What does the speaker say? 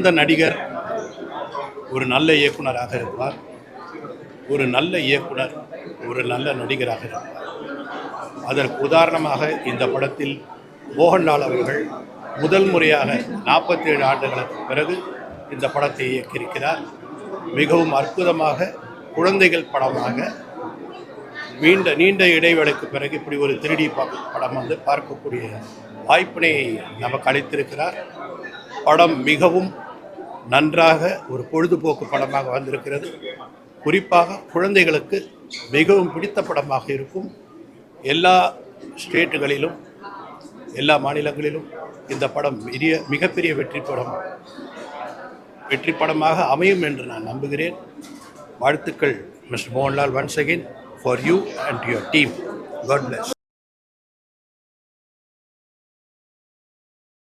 இந்த நடிகர் ஒரு நல்ல இயக்குனராக இருப்பார். ஒரு நல்ல இயக்குனர் ஒரு நல்ல நடிகராக இருப்பார். அதற்கு உதாரணமாக இந்த படத்தில் மோகன்லால் அவர்கள் முதல் முறையாக நாற்பத்தேழு ஆண்டுகளுக்கு பிறகு இந்த படத்தை இயக்கியிருக்கிறார். மிகவும் அற்புதமாக குழந்தைகள் படமாக நீண்ட நீண்ட இடைவேளைக்கு பிறகு இப்படி ஒரு திருடி படம் வந்து பார்க்கக்கூடிய வாய்ப்பினை நமக்கு அளித்திருக்கிறார். படம் மிகவும் நன்றாக ஒரு பொழுதுபோக்கு படமாக வந்திருக்கிறது. குறிப்பாக குழந்தைகளுக்கு மிகவும் பிடித்த படமாக இருக்கும் எல்லா ஸ்டேட்டுகளிலும் எல்லா மாநிலங்களிலும் இந்த படம் பெரிய மிகப்பெரிய வெற்றி படம் வெற்றி படமாக அமையும் என்று நான் நம்புகிறேன். வாழ்த்துக்கள் mister Mohanlal once again for you and your team God bless